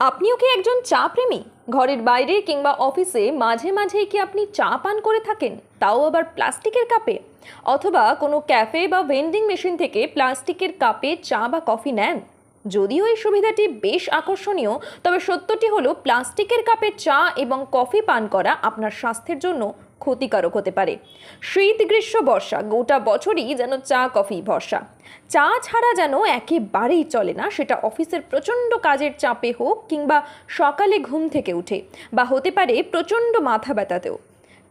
আপনিও কি একজন চা প্রেমী ঘরের বাইরে কিংবা অফিসে মাঝে মাঝেই কি আপনি চা পান করে থাকেন? তাও আবার প্লাস্টিকের কাপে? অথবা কোনো ক্যাফে বা ভেন্ডিং মেশিন থেকে প্লাস্টিকের কাপে চা বা কফি নেন? যদিও এই সুবিধাটি বেশ আকর্ষণীয়, তবে সত্যটি হলো প্লাস্টিকের কাপে চা এবং কফি পান করা আপনার স্বাস্থ্যের জন্য ক্ষতিকারক হতে পারে। শীত গ্রীষ্ম বর্ষা গোটা বছরই যেন চা, কফি ভরসা। চা ছাড়া যেন একেবারেই চলে না, সেটা অফিসের প্রচণ্ড কাজের চাপে হোক কিংবা সকালে ঘুম থেকে উঠে, বা হতে পারে প্রচণ্ড মাথা ব্যথাতেও।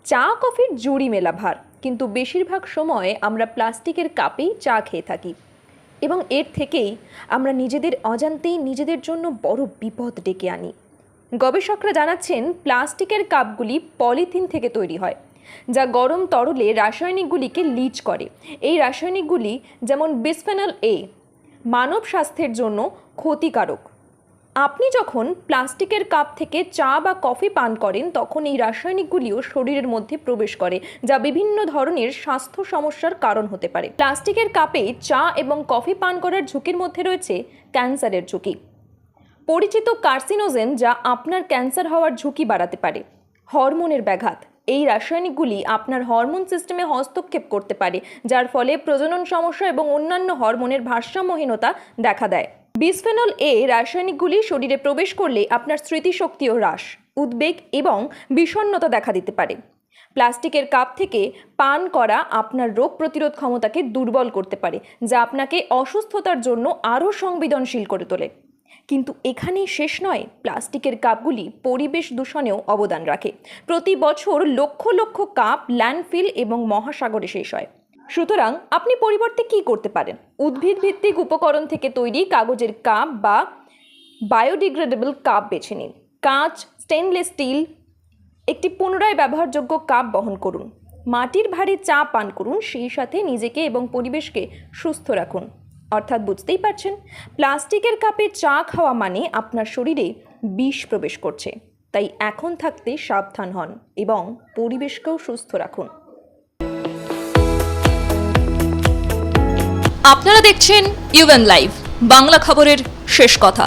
চা, কফির জুড়ি মেলা ভার, কিন্তু বেশিরভাগ সময় আমরা প্লাস্টিকের কাপেই চা খেয়ে থাকি। এবং এর থেকেই আমরা নিজেদের অজান্তেই নিজেদের জন্য বড় বিপদ ডেকে আনি। গবেষকরা জানাচ্ছেন, প্লাস্টিকের কাপগুলি পলিথিন থেকে তৈরি হয়, যা গরম তরলে রাসায়নিকগুলিকে লিচ করে। এই রাসায়নিকগুলি যেমন বিসফেনল এ মানব স্বাস্থ্যের জন্য ক্ষতিকারক। আপনি যখন প্লাস্টিকের কাপ থেকে চা বা কফি পান করেন, তখন এই রাসায়নিকগুলিও শরীরের মধ্যে প্রবেশ করে, যা বিভিন্ন ধরনের স্বাস্থ্য সমস্যার কারণ হতে পারে। প্লাস্টিকের কাপে চা এবং কফি পান করার ঝুঁকির মধ্যে রয়েছে ক্যান্সারের ঝুঁকি। পরিচিত কার্সিনোজেন যা আপনার ক্যান্সার হওয়ার ঝুঁকি বাড়াতে পারে। হরমোনের ব্যাঘাত। এই রাসায়নিকগুলি আপনার হরমোন সিস্টেমে হস্তক্ষেপ করতে পারে, যার ফলে প্রজনন সমস্যা এবং অন্যান্য হরমোনের ভারসাম্যহীনতা দেখা দেয়। বিসফেনল এ রাসায়নিকগুলি শরীরে প্রবেশ করলে আপনার স্মৃতিশক্তিও হ্রাস, উদ্বেগ এবং বিষণ্ণতা দেখা দিতে পারে। প্লাস্টিকের কাপ থেকে পান করা আপনার রোগ প্রতিরোধ ক্ষমতাকে দুর্বল করতে পারে, যা আপনাকে অসুস্থতার জন্য আরও সংবেদনশীল করে তোলে। কিন্তু এখানেই শেষ নয়, প্লাস্টিকের কাপগুলি পরিবেশ দূষণেও অবদান রাখে। প্রতি বছর লক্ষ লক্ষ কাপ, ল্যান্ডফিল এবং মহাসাগরে শেষ হয়। সুতরাং আপনি পরিবর্তে কি করতে পারেন? উদ্ভিদ ভিত্তিক উপকরণ থেকে তৈরি কাগজের কাপ বা বায়োডিগ্রেডেবল কাপ বেছে নিন। কাঁচ, স্টেনলেস স্টিল, একটি পুনরায় ব্যবহারযোগ্য কাপ বহন করুন। মাটির ভারে চা পান করুন, সেই সাথে নিজেকে এবং পরিবেশকে সুস্থ রাখুন। অর্থাৎ বুঝতেই পারছেন, প্লাস্টিকের কাপে চা খাওয়া মানে আপনার শরীরে বিষ প্রবেশ করছে। তাই এখন থাকতে সাবধান হন এবং পরিবেশকেও সুস্থ রাখুন। আপনারা দেখছেন ইউএন লাইভ বাংলা খবরের শেষ কথা।